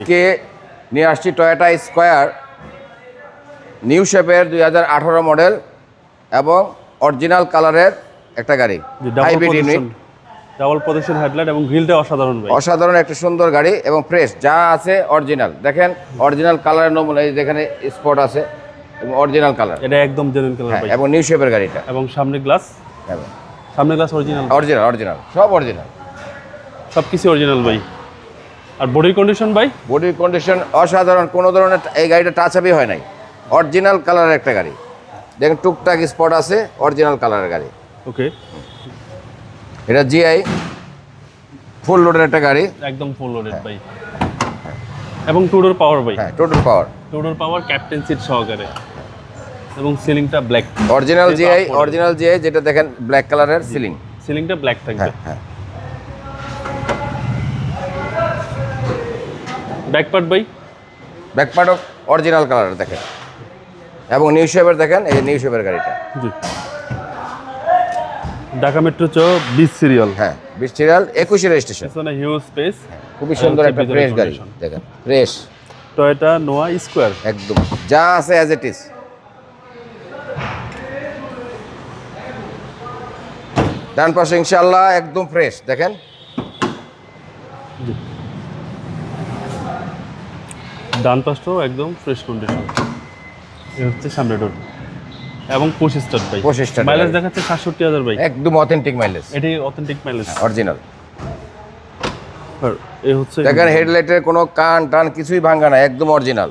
কে নিয়ে আসছি Toyota square new শেপের দুই হাজার আঠারো মডেল এবং অরিজিনাল কালারের একটা গাড়ি। Hybrid unit double position headlight এবং গ্রিলটা অসাধারণ ভাই। অসাধারণ একটা সুন্দর গাড়ি এবং ফ্রেশ যা আছে অরিজিনাল দেখেন অরিজিনাল কালারের নমুনা এই যেখানে স্পট আছে এবং অরিজিনাল কালার এটা একদম জেনুইন কালার হ্যাঁ ভাই। এবং নিউ শেপের গাড়িটা। এবং সামনে গ্লাস সামনে গ্লাস অরিজিনাল অরিজিনাল অরিজিনাল সব অরিজিনাল সব কিছু অরিজিনাল ভাই। আর বডির কন্ডিশন ভাই? বডির কন্ডিশন অসাধারণ। কোনো ধরনের এই গাড়িটা টাচ আপই হয় নাই। অরিজিনাল কালারের একটা গাড়ি। দেখেন টুকটাক স্পট আছে অরিজিনাল কালারের গাড়ি। ওকে এটা জিআই ফুল লোডের একটা গাড়ি। একদম ফুল লোডেড ভাই। এবং টুডোর পাওয়ার ভাই। হ্যাঁ total power two door power captain seat সহকারে। এবং সিলিংটা black original GI. Original GI যেটা দেখেন ব্ল্যাক কালারের সিলিং সিলিংটা ব্ল্যাক থাকবে। হ্যাঁ। হ্যাঁ ব্যাক পার্ট ভাই? ব্যাক পার্ট অফ অরিজিনাল কালারের দেখেন। এবং নিউ শেপের দেখেন এই নিউ শেপের গাড়িটা। জি। ঢাকা মেট্রো চ বিশ সিরিয়াল হ্যাঁ বিশ সিরিয়াল একুশে রেজিস্ট্রেশন পিছনে হিউজ স্পেস খুবই সুন্দর একটা ফ্রেশ গাড়ি। দেখেন ফ্রেশ টয়োটা নোয়া স্কোয়ার একদম যা আছে অ্যাজ ইট ইজ ডান পাশে ইনশাল্লাহ একদম ফ্রেশ দেখেন। ডান পাশটাও একদম ফ্রেশ কন্ডিশন এ হচ্ছে সামনে ডোর এবং পঁচিশ স্টার ভাই 25 start মাইলেজ। দেখাচ্ছে সাতষট্টি হাজার ভাই একদম অথেন্টিক মাইলেজ এটি অথেন্টিক মাইলেজ অরিজিনাল আর এ হচ্ছে দেখেন হেডলাইটের কোনো কান টান কিছুই ভাঙ্গা না একদম অরিজিনাল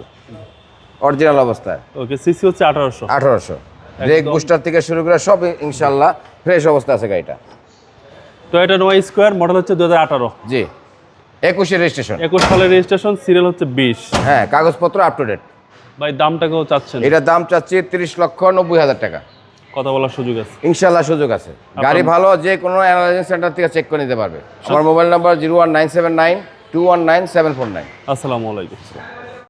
অরিজিনাল অবস্থায়। ওকে সিসি হচ্ছে আঠারোশো। আঠারোশো। ব্রেক বুস্টার থেকে শুরু করে সব ইনশাল্লাহ ফ্রেশ অবস্থা আছে গাড়িটা। টয়োটা নোয়া স্কোয়ার মডেল হচ্ছে দু হাজার আঠারো। জি। একুশে রেজিস্ট্রেশন একুশ সালের রেজিস্ট্রেশন সিরিয়াল হচ্ছে বিশ। হ্যাঁ কাগজপত্র আপ টু ডেট ভাই দামটাকেও চাচ্ছেন। এটার দাম চাচ্ছি তিরিশ লক্ষ নব্বই হাজার টাকা। কথা বলার সুযোগ আছে। ইনশাল্লাহ সুযোগ আছে। গাড়ি ভালো যে কোনো অ্যানালাইজিং সেন্টার থেকে চেক করে নিতে পারবে। আমার mobile number zero one nine seven nine two one nine seven four nine আসসালামু আলাইকুম।